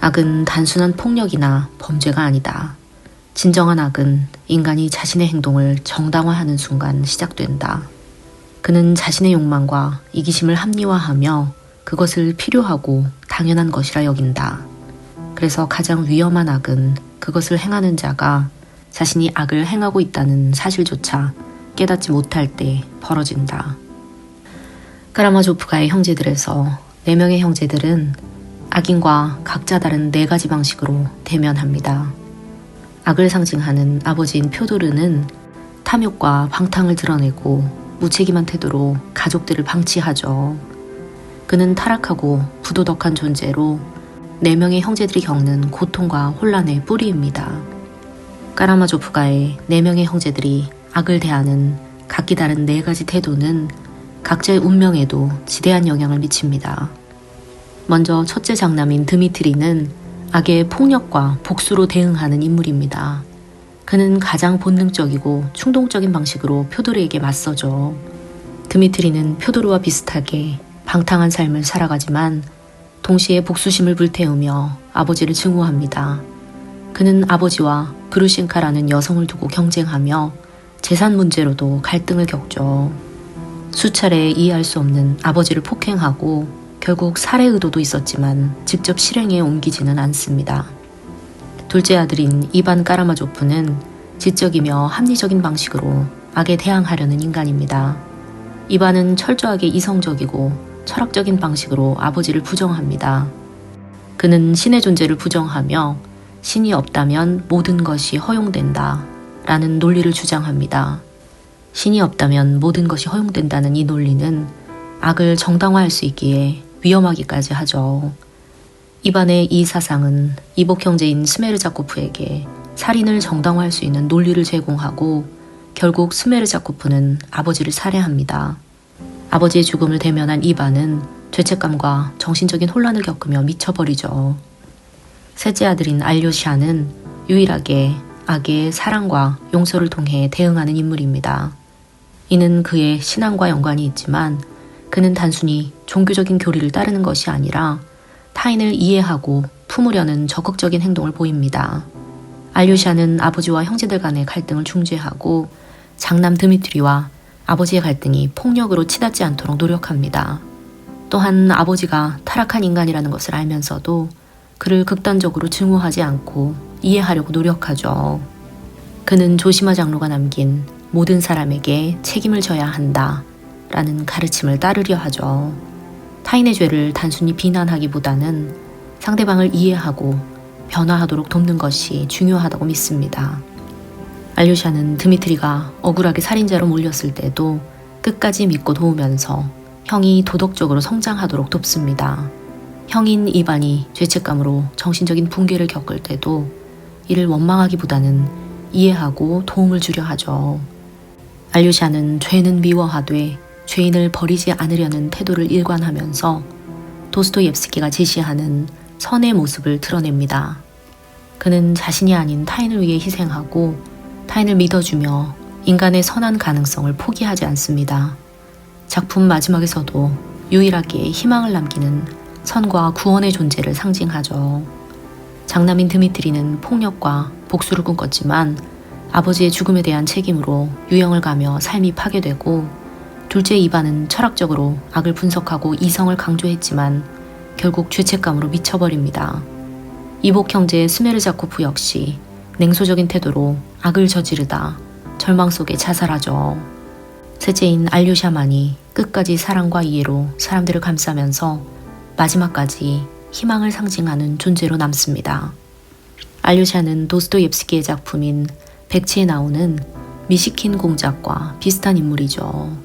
악은 단순한 폭력이나 범죄가 아니다. 진정한 악은 인간이 자신의 행동을 정당화하는 순간 시작된다. 그는 자신의 욕망과 이기심을 합리화하며 그것을 필요하고 당연한 것이라 여긴다. 그래서 가장 위험한 악은 그것을 행하는 자가 자신이 악을 행하고 있다는 사실조차 깨닫지 못할 때 벌어진다. 까라마조프가의 형제들에서 네 명의 형제들은 악인과 각자 다른 네 가지 방식으로 대면합니다. 악을 상징하는 아버지인 표도르는 탐욕과 방탕을 드러내고 무책임한 태도로 가족들을 방치하죠. 그는 타락하고 부도덕한 존재로 네 명의 형제들이 겪는 고통과 혼란의 뿌리입니다. 까라마조프가의 네 명의 형제들이 악을 대하는 각기 다른 네 가지 태도는 각자의 운명에도 지대한 영향을 미칩니다. 먼저 첫째 장남인 드미트리는 악의 폭력과 복수로 대응하는 인물입니다. 그는 가장 본능적이고 충동적인 방식으로 표도르에게 맞서죠. 드미트리는 표도르와 비슷하게 방탕한 삶을 살아가지만 동시에 복수심을 불태우며 아버지를 증오합니다. 그는 아버지와 그루신카라는 여성을 두고 경쟁하며 재산 문제로도 갈등을 겪죠. 수차례 이해할 수 없는 아버지를 폭행하고 결국 살해 의도도 있었지만 직접 실행에 옮기지는 않습니다. 둘째 아들인 이반 까라마조프는 지적이며 합리적인 방식으로 악에 대항하려는 인간입니다. 이반은 철저하게 이성적이고 철학적인 방식으로 아버지를 부정합니다. 그는 신의 존재를 부정하며 신이 없다면 모든 것이 허용된다 라는 논리를 주장합니다. 신이 없다면 모든 것이 허용된다는 이 논리는 악을 정당화할 수 있기에 위험하기까지 하죠. 이반의 이 사상은 이복 형제인 스메르자코프에게 살인을 정당화할 수 있는 논리를 제공하고 결국 스메르자코프는 아버지를 살해합니다. 아버지의 죽음을 대면한 이반은 죄책감과 정신적인 혼란을 겪으며 미쳐버리죠. 셋째 아들인 알료시아는 유일하게 악의 사랑과 용서를 통해 대응하는 인물입니다. 이는 그의 신앙과 연관이 있지만 그는 단순히 종교적인 교리를 따르는 것이 아니라 타인을 이해하고 품으려는 적극적인 행동을 보입니다. 알류샤는 아버지와 형제들 간의 갈등을 중재하고 장남 드미트리와 아버지의 갈등이 폭력으로 치닫지 않도록 노력합니다. 또한 아버지가 타락한 인간이라는 것을 알면서도 그를 극단적으로 증오하지 않고 이해하려고 노력하죠. 그는 조시마 장로가 남긴 모든 사람에게 책임을 져야 한다 라는 가르침을 따르려 하죠. 타인의 죄를 단순히 비난하기보다는 상대방을 이해하고 변화하도록 돕는 것이 중요하다고 믿습니다. 알류샤는 드미트리가 억울하게 살인자로 몰렸을 때도 끝까지 믿고 도우면서 형이 도덕적으로 성장하도록 돕습니다. 형인 이반이 죄책감으로 정신적인 붕괴를 겪을 때도 이를 원망하기보다는 이해하고 도움을 주려 하죠. 알류샤는 죄는 미워하되 죄인을 버리지 않으려는 태도를 일관하면서 도스토옙스키가 제시하는 선의 모습을 드러냅니다. 그는 자신이 아닌 타인을 위해 희생하고 타인을 믿어주며 인간의 선한 가능성을 포기하지 않습니다. 작품 마지막에서도 유일하게 희망을 남기는 선과 구원의 존재를 상징하죠. 장남인 드미트리는 폭력과 복수를 꿈꿨지만 아버지의 죽음에 대한 책임으로 유형을 가며 삶이 파괴되고 둘째 이반은 철학적으로 악을 분석하고 이성을 강조했지만 결국 죄책감으로 미쳐버립니다. 이복 형제 스메르자코프 역시 냉소적인 태도로 악을 저지르다 절망 속에 자살하죠. 셋째인 알류샤만이 끝까지 사랑과 이해로 사람들을 감싸면서 마지막까지 희망을 상징하는 존재로 남습니다. 알류샤는 도스토옙스키의 작품인 백치에 나오는 미시킨 공작과 비슷한 인물이죠.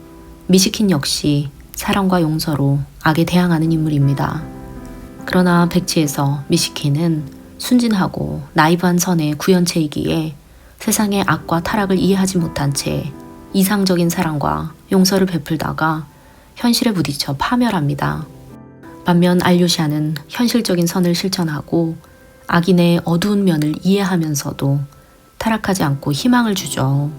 미시킨 역시 사랑과 용서로 악에 대항하는 인물입니다. 그러나 백치에서 미시킨은 순진하고 나이브한 선의 구현체이기에 세상의 악과 타락을 이해하지 못한 채 이상적인 사랑과 용서를 베풀다가 현실에 부딪혀 파멸합니다. 반면 알류샤는 현실적인 선을 실천하고 악인의 어두운 면을 이해하면서도 타락하지 않고 희망을 주죠.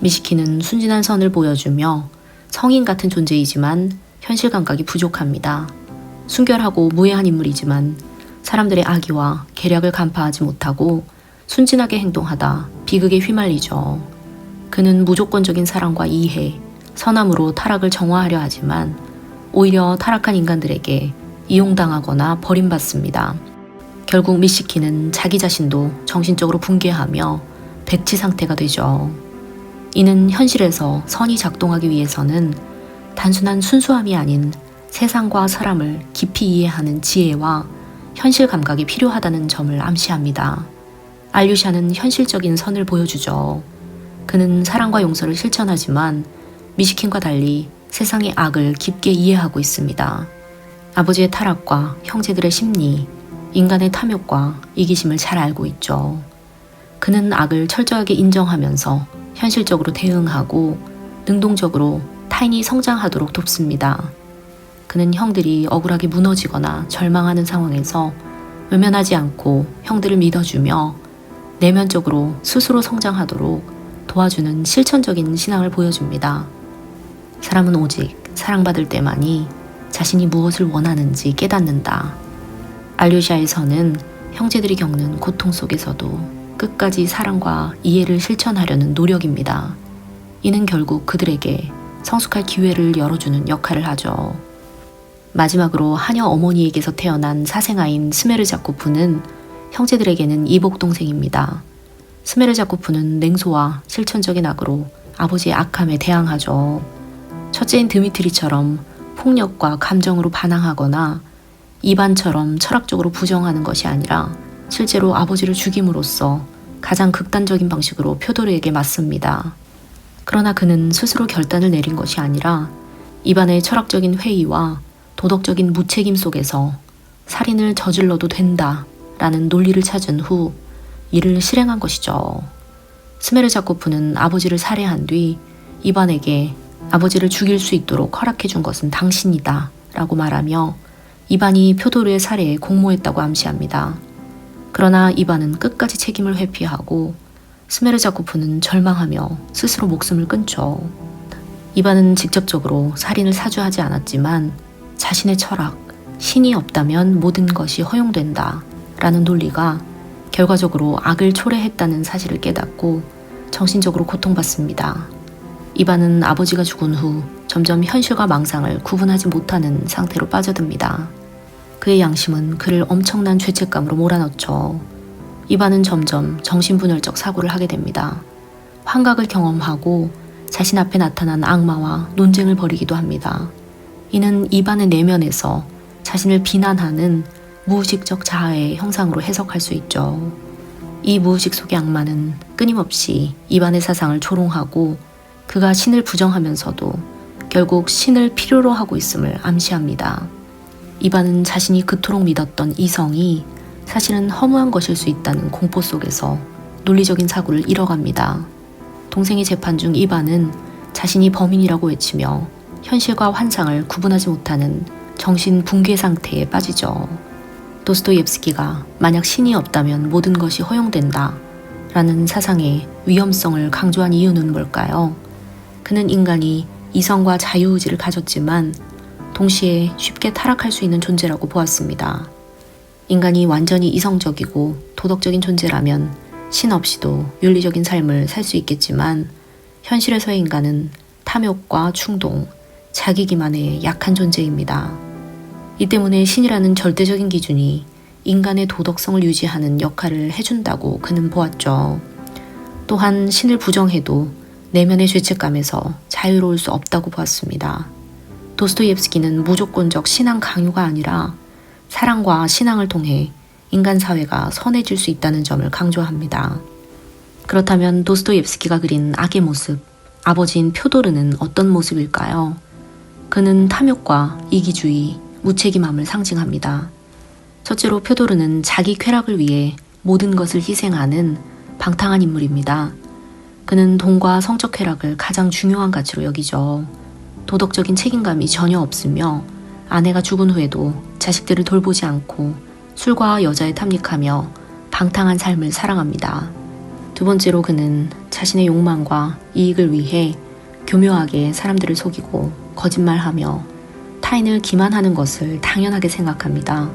미시키는 순진한 선을 보여주며 성인 같은 존재이지만 현실 감각이 부족합니다. 순결하고 무해한 인물이지만 사람들의 악의와 계략을 간파하지 못하고 순진하게 행동하다 비극에 휘말리죠. 그는 무조건적인 사랑과 이해, 선함으로 타락을 정화하려 하지만 오히려 타락한 인간들에게 이용당하거나 버림받습니다. 결국 미시키는 자기 자신도 정신적으로 붕괴하며 백치 상태가 되죠. 이는 현실에서 선이 작동하기 위해서는 단순한 순수함이 아닌 세상과 사람을 깊이 이해하는 지혜와 현실 감각이 필요하다는 점을 암시합니다. 알류샤는 현실적인 선을 보여주죠. 그는 사랑과 용서를 실천하지만 미시킨과 달리 세상의 악을 깊게 이해하고 있습니다. 아버지의 타락과 형제들의 심리, 인간의 탐욕과 이기심을 잘 알고 있죠. 그는 악을 철저하게 인정하면서 현실적으로 대응하고 능동적으로 타인이 성장하도록 돕습니다. 그는 형들이 억울하게 무너지거나 절망하는 상황에서 외면하지 않고 형들을 믿어주며 내면적으로 스스로 성장하도록 도와주는 실천적인 신앙을 보여줍니다. 사람은 오직 사랑받을 때만이 자신이 무엇을 원하는지 깨닫는다. 알류샤에서는 형제들이 겪는 고통 속에서도 끝까지 사랑과 이해를 실천하려는 노력입니다. 이는 결국 그들에게 성숙할 기회를 열어주는 역할을 하죠. 마지막으로 하녀 어머니에게서 태어난 사생아인 스메르자코프는 형제들에게는 이복 동생입니다. 스메르자코프는 냉소와 실천적인 악으로 아버지의 악함에 대항하죠. 첫째인 드미트리처럼 폭력과 감정으로 반항하거나 이반처럼 철학적으로 부정하는 것이 아니라 실제로 아버지를 죽임으로써 가장 극단적인 방식으로 표도르에게 맞습니다. 그러나 그는 스스로 결단을 내린 것이 아니라 이반의 철학적인 회의와 도덕적인 무책임 속에서 살인을 저질러도 된다 라는 논리를 찾은 후 이를 실행한 것이죠. 스메르자코프는 아버지를 살해한 뒤 이반에게 아버지를 죽일 수 있도록 허락해 준 것은 당신이다 라고 말하며 이반이 표도르의 살해에 공모했다고 암시합니다. 그러나 이반은 끝까지 책임을 회피하고 스메르자코프는 절망하며 스스로 목숨을 끊죠. 이반은 직접적으로 살인을 사주하지 않았지만 자신의 철학, 신이 없다면 모든 것이 허용된다 라는 논리가 결과적으로 악을 초래했다는 사실을 깨닫고 정신적으로 고통받습니다. 이반은 아버지가 죽은 후 점점 현실과 망상을 구분하지 못하는 상태로 빠져듭니다. 그의 양심은 그를 엄청난 죄책감으로 몰아넣죠. 이반은 점점 정신분열적 사고를 하게 됩니다. 환각을 경험하고 자신 앞에 나타난 악마와 논쟁을 벌이기도 합니다. 이는 이반의 내면에서 자신을 비난하는 무의식적 자아의 형상으로 해석할 수 있죠. 이 무의식 속의 악마는 끊임없이 이반의 사상을 조롱하고 그가 신을 부정하면서도 결국 신을 필요로 하고 있음을 암시합니다. 이반은 자신이 그토록 믿었던 이성이 사실은 허무한 것일 수 있다는 공포 속에서 논리적인 사고를 잃어갑니다. 동생의 재판 중 이반은 자신이 범인이라고 외치며 현실과 환상을 구분하지 못하는 정신 붕괴 상태에 빠지죠. 도스토옙스키가 만약 신이 없다면 모든 것이 허용된다 라는 사상의 위험성을 강조한 이유는 뭘까요? 그는 인간이 이성과 자유의지를 가졌지만 동시에 쉽게 타락할 수 있는 존재라고 보았습니다. 인간이 완전히 이성적이고 도덕적인 존재라면 신 없이도 윤리적인 삶을 살 수 있겠지만 현실에서의 인간은 탐욕과 충동, 자기 기만에 약한 존재입니다. 이 때문에 신이라는 절대적인 기준이 인간의 도덕성을 유지하는 역할을 해준다고 그는 보았죠. 또한 신을 부정해도 내면의 죄책감에서 자유로울 수 없다고 보았습니다. 도스토옙스키는 무조건적 신앙 강요가 아니라 사랑과 신앙을 통해 인간 사회가 선해질 수 있다는 점을 강조합니다. 그렇다면 도스토옙스키가 그린 악의 모습, 아버지인 표도르는 어떤 모습일까요? 그는 탐욕과 이기주의, 무책임함을 상징합니다. 첫째로 표도르는 자기 쾌락을 위해 모든 것을 희생하는 방탕한 인물입니다. 그는 돈과 성적 쾌락을 가장 중요한 가치로 여기죠. 도덕적인 책임감이 전혀 없으며 아내가 죽은 후에도 자식들을 돌보지 않고 술과 여자에 탐닉하며 방탕한 삶을 사랑합니다. 두 번째로 그는 자신의 욕망과 이익을 위해 교묘하게 사람들을 속이고 거짓말하며 타인을 기만하는 것을 당연하게 생각합니다.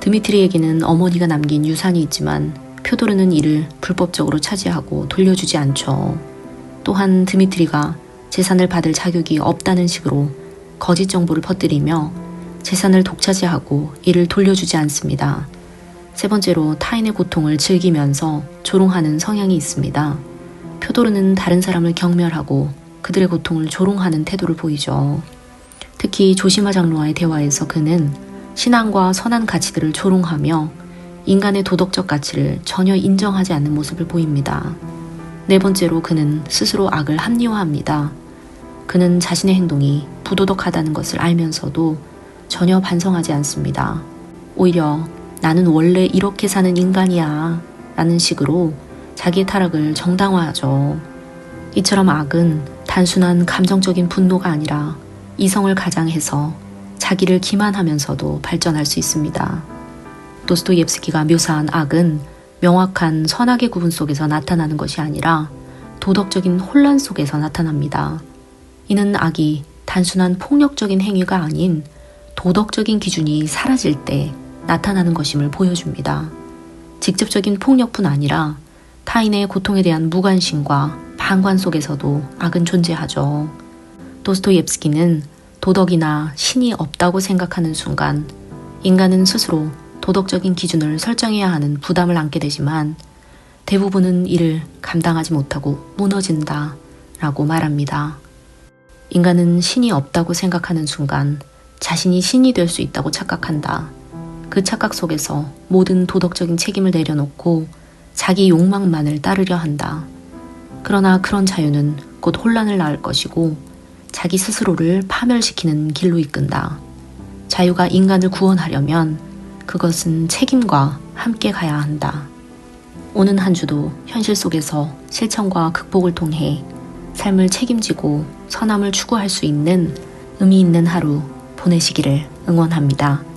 드미트리에게는 어머니가 남긴 유산이 있지만 표도르는 이를 불법적으로 차지하고 돌려주지 않죠. 또한 드미트리가 재산을 받을 자격이 없다는 식으로 거짓 정보를 퍼뜨리며 재산을 독차지하고 이를 돌려주지 않습니다. 세 번째로 타인의 고통을 즐기면서 조롱하는 성향이 있습니다. 표도르는 다른 사람을 경멸하고 그들의 고통을 조롱하는 태도를 보이죠. 특히 조시마 장로와의 대화에서 그는 신앙과 선한 가치들을 조롱하며 인간의 도덕적 가치를 전혀 인정하지 않는 모습을 보입니다. 네 번째로 그는 스스로 악을 합리화합니다. 그는 자신의 행동이 부도덕하다는 것을 알면서도 전혀 반성하지 않습니다. 오히려 나는 원래 이렇게 사는 인간이야 라는 식으로 자기의 타락을 정당화하죠. 이처럼 악은 단순한 감정적인 분노가 아니라 이성을 가장해서 자기를 기만하면서도 발전할 수 있습니다. 도스토옙스키가 묘사한 악은 명확한 선악의 구분 속에서 나타나는 것이 아니라 도덕적인 혼란 속에서 나타납니다. 이는 악이 단순한 폭력적인 행위가 아닌 도덕적인 기준이 사라질 때 나타나는 것임을 보여줍니다. 직접적인 폭력뿐 아니라 타인의 고통에 대한 무관심과 방관 속에서도 악은 존재하죠. 도스토옙스키는 도덕이나 신이 없다고 생각하는 순간 인간은 스스로 도덕적인 기준을 설정해야 하는 부담을 안게 되지만 대부분은 이를 감당하지 못하고 무너진다 라고 말합니다. 인간은 신이 없다고 생각하는 순간 자신이 신이 될 수 있다고 착각한다. 그 착각 속에서 모든 도덕적인 책임을 내려놓고 자기 욕망만을 따르려 한다. 그러나 그런 자유는 곧 혼란을 낳을 것이고 자기 스스로를 파멸시키는 길로 이끈다. 자유가 인간을 구원하려면 그것은 책임과 함께 가야 한다. 오는 한 주도 현실 속에서 실천과 극복을 통해 삶을 책임지고 선함을 추구할 수 있는 의미 있는 하루 보내시기를 응원합니다.